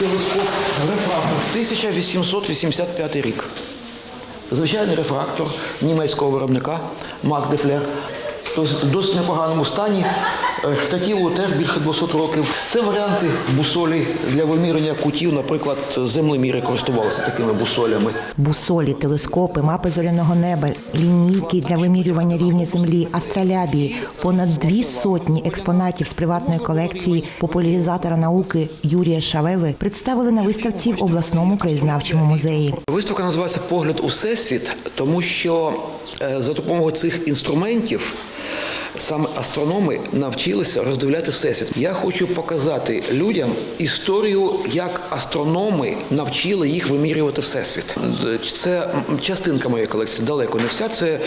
телескоп рефрактор 1885 рік. Звичайний рефрактор німецького виробника Магдефлер. Тобто в досить непоганому стані. Е, Штативу теж більше 200 років. Це варіанти бусолі для вимірювання кутів, наприклад, землеміри користувалися такими бусолями. Бусолі, телескопи, мапи зоряного неба, лінійки для вимірювання рівня землі, астролябії, понад дві сотні експонатів з приватної колекції популяризатора науки Юрія Шавели представили на виставці в обласному краєзнавчому музеї. Виставка називається Погляд у всесвіт, тому що е, за допомогою цих інструментів саме астрономи навчилися роздивляти всесвіт. Я хочу показати людям історію, як астрономи навчили їх вимірювати всесвіт. Це частинка моєї колекції, далеко не вся. Це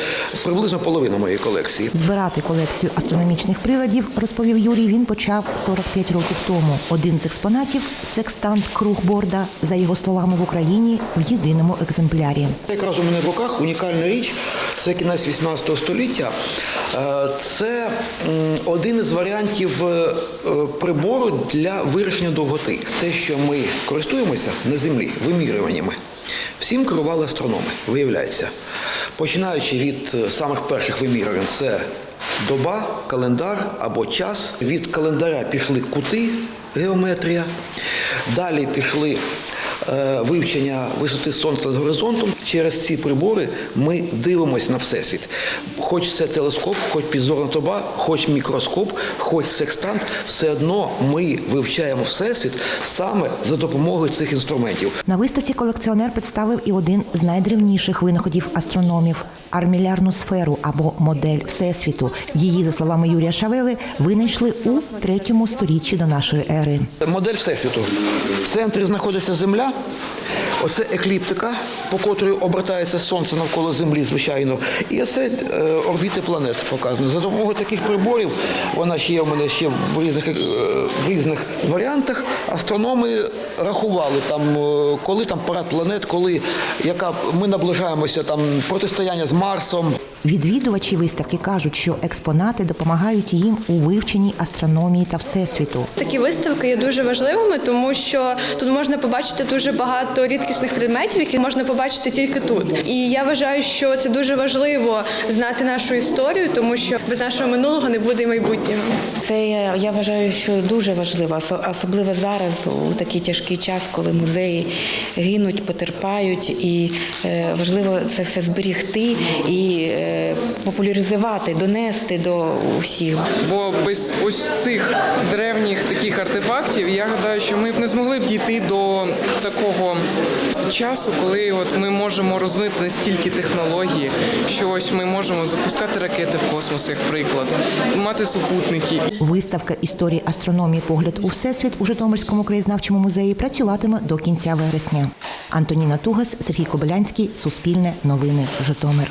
приблизно половина моєї колекції. Збирати колекцію астрономічних приладів, розповів Юрій, він почав 45 років тому. Один з експонатів секстант Кругборда, за його словами, в Україні в єдиному екземплярі. Якраз у мене в руках унікальна річ, це кінець 18 століття. Е, Це один із варіантів е, е, прибору для вирішення довготи. Те, що ми користуємося на землі вимірюваннями, всім керували астрономи, виявляється. Починаючи від е, самих перших вимірювань, це доба, календар або час. Від календаря пішли кути, геометрія. Далі пішли вивчення висоти сонця над горизонтом. Через ці прибори ми дивимося на всесвіт. Хоч це телескоп, хоч підзорна труба, хоч мікроскоп, хоч секстант, все одно ми вивчаємо всесвіт саме за допомогою цих інструментів. На виставці колекціонер представив і один з найдревніших винаходів астрономів армілярну сферу або модель всесвіту. Її, за словами Юрія Шавели, винайшли у третьому сторіччі до нашої ери. Модель всесвіту. В центрі знаходиться Земля. Оце екліптика, по котрій обертається сонце навколо Землі, звичайно. І оце е, орбіти планет показано. За допомогою таких приборів, вона ще є в мене ще в різних, е, в різних варіантах. Астрономи рахували там, е, коли там парад планет, коли яка ми наближаємося там протистояння з Марсом. Відвідувачі виставки кажуть, що експонати допомагають їм у вивченні астрономії та всесвіту. Такі виставки є дуже важливими, тому що тут можна побачити дуже багато рідкісних предметів, які можна побачити тільки тут. І я вважаю, що це дуже важливо знати нашу історію, тому що без нашого минулого не буде й майбутнього. Це я, я вважаю, що дуже важливо, особливо зараз у такий тяжкий час, коли музеї гинуть, потерпають, і е, важливо це все зберігти і е, популяризувати, донести до усіх. Бо без ось цих древніх таких артефактів я гадаю, що ми б не змогли б дійти до такого часу, коли от ми можемо розвинути настільки технології, що ось ми можемо запускати ракети в космос, як приклад, мати супутники. Виставка історії астрономії погляд у всесвіт у Житомирському краєзнавчому музеї працюватиме до кінця вересня. Антоніна Тугас, Сергій Кобилянський, Суспільне, Новини, Житомир.